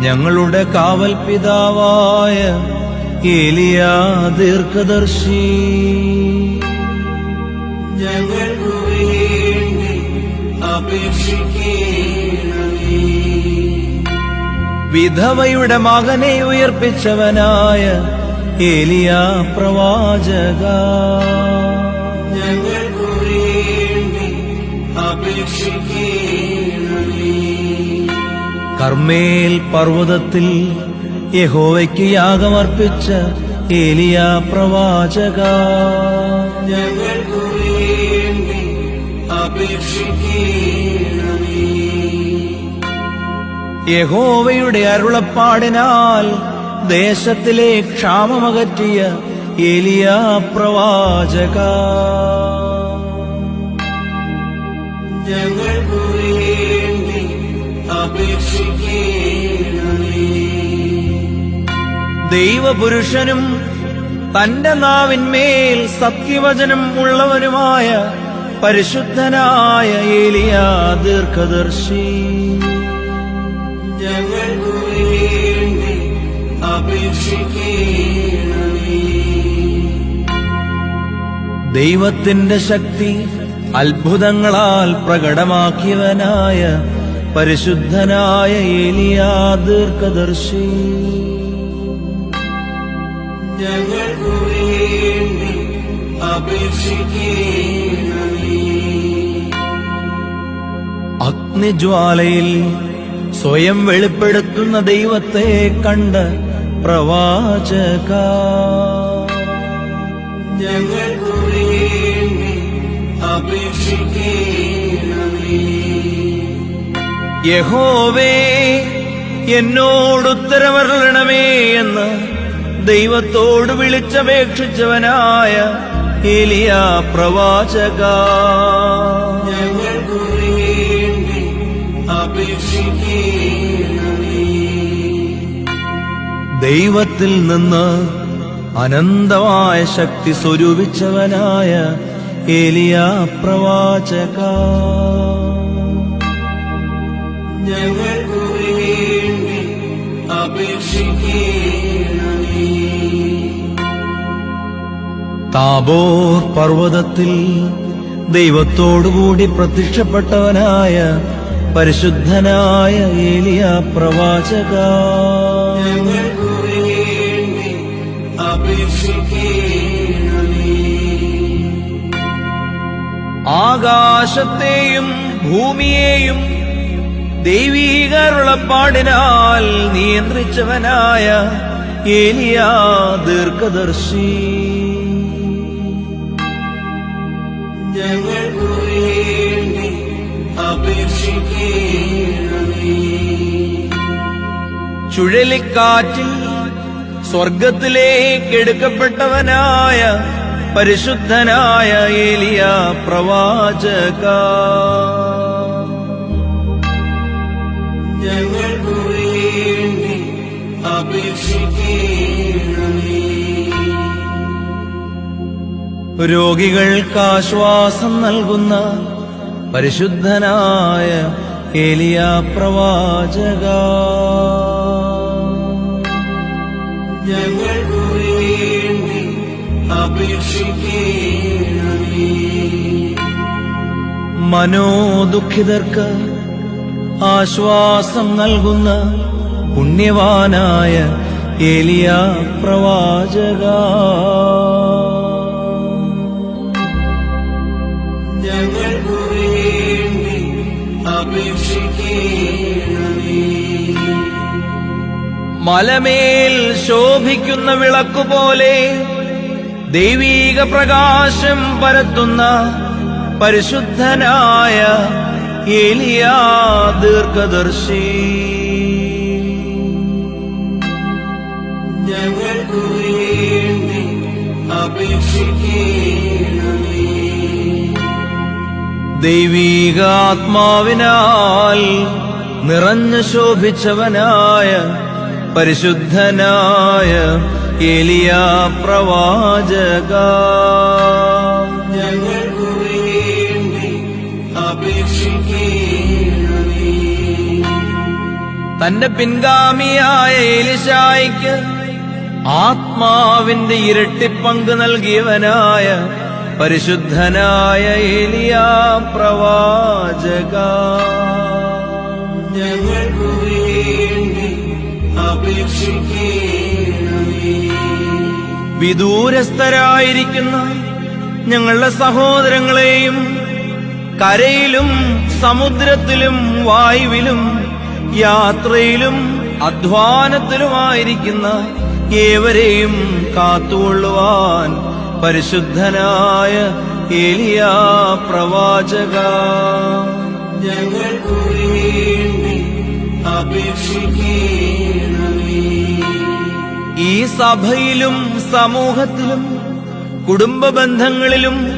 ഞങ്ങളുടെ കാവൽ പിതാവായ ഏലിയ ദീർഘദർശി. ഞങ്ങൾ വിധവയുടെ മകനെ ഉയർപ്പിച്ചവനായ ഏലിയ പ്രവാചക. ഞങ്ങൾ വേണ്ടി അപേക്ഷിക്കണമേ കർമ്മേൽ പർവതത്തിൽ യഹോവയ്ക്ക് യാഗമർപ്പിച്ച ഏലിയ പ്രവാചക. യഹോവയുടെ അരുളപ്പാടിനാൽ ദേശത്തിലെ ക്ഷാമമകറ്റിയ ഏലിയ പ്രവാചക. ഞങ്ങൾക്കു ദൈവപുരുഷനും തന്റെ നാവിന്മേൽ സത്യവചനം ഉള്ളവനുമായ പരിശുദ്ധനായ ഏലിയ ദീർഘദർശി. ഞങ്ങൾക്കു വേണ്ടി അപേക്ഷിക്കണമേ. ദൈവത്തിന്റെ ശക്തി അത്ഭുതങ്ങളാൽ പ്രകടമാക്കിയവനായ പരിശുദ്ധനായ ഏലിയാ ദീർഘദർശി. ഞങ്ങൾക്കു വേണ്ടി അപേക്ഷിക്കണമേ. അഗ്നിജ്വാലയിൽ സ്വയം വെളിപ്പെടുത്തുന്ന ദൈവത്തെ കണ്ട് പ്രവാചക. ഞങ്ങൾക്കു വേണ്ടി അപേക്ഷിക്കണമേ. യഹോവേ എന്നോടുത്തരവരണമേ എന്ന് ദൈവത്തോട് വിളിച്ചപേക്ഷിച്ചവനായ ഏലിയ പ്രവാചക. ദൈവത്തിൽ നിന്ന് അനന്തമായ ശക്തി സ്വരൂപിച്ചവനായ ഏലിയ പ്രവാചക. വേണ്ടി താബോർ പർവതത്തിൽ ദൈവത്തോടുകൂടി പ്രത്യക്ഷപ്പെട്ടവനായ പരിശുദ്ധനായ ഏലിയ പ്രവാചക. ആകാശത്തെയും ഭൂമിയെയും ദൈവീകരുളപ്പാടിനാൽ നിയന്ത്രിച്ചവനായ ഏലിയാ ദീർഘദർശി. ഞങ്ങൾക്കു വേണ്ടി അപേക്ഷിക്കണമേ. ചുഴലിക്കാറ്റിൽ സ്വർഗത്തിലേക്ക് എടുക്കപ്പെട്ടവനായ പരിശുദ്ധനായ ഏലിയ പ്രവാചക. രോഗികൾക്ക് ആശ്വാസം നൽകുന്ന പരിശുദ്ധനായ ഏലിയ പ്രവാചക. ഞങ്ങൾക്കു വേണ്ടി അപേക്ഷിക്കണമേ. മനോദുഃഖിതർക്ക് ആശ്വാസം നൽകുന്ന പുണ്യവാനായ എലിയ പ്രവാചക. മലമേൽ ശോഭിക്കുന്ന വിളക്കുപോലെ ദൈവീക പ്രകാശം പരത്തുന്ന പരിശുദ്ധനായ എലിയ ദീർഘദർശി. ദൈവീകാത്മാവിനാൽ നിറഞ്ഞു ശോഭിച്ചവനായ പരിശുദ്ധനായ എലിയ പ്രവാചക. തന്റെ പിൻഗാമിയായ ഏലിശായിക്ക് ആത്മാവിന്റെ ഇരട്ടിപ്പങ്ക് നൽകിയവനായ പരിശുദ്ധനായ ഏലിയാ പ്രവാചക. ഞങ്ങൾക്കു വേണ്ടി അപേക്ഷിക്കണമേ. വിദൂരസ്ഥരായിരിക്കുന്ന ഞങ്ങളുടെ സഹോദരങ്ങളെയും കരയിലും സമുദ്രത്തിലും വായുവിലും യാത്രയിലും അധ്വാനത്തിലുമായിരിക്കുന്ന ഏവരെയും കാത്തുകൊള്ളുവാൻ പരിശുദ്ധനായ ഏലിയാ പ്രവാചക. ഞങ്ങൾക്കു വേണ്ടി അപേക്ഷിക്കണമേ. ഈ സഭയിലും സമൂഹത്തിലും കുടുംബ ബന്ധങ്ങളിലും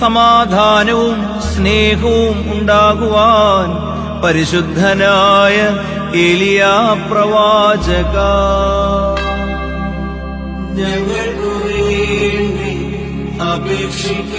സമാധാനവും സ്നേഹവും ഉണ്ടാകുവാൻ പരിശുദ്ധനായ എലിയ പ്രവാചക. ഞങ്ങൾക്കു വേണ്ടി അപേക്ഷിക്കണമേ.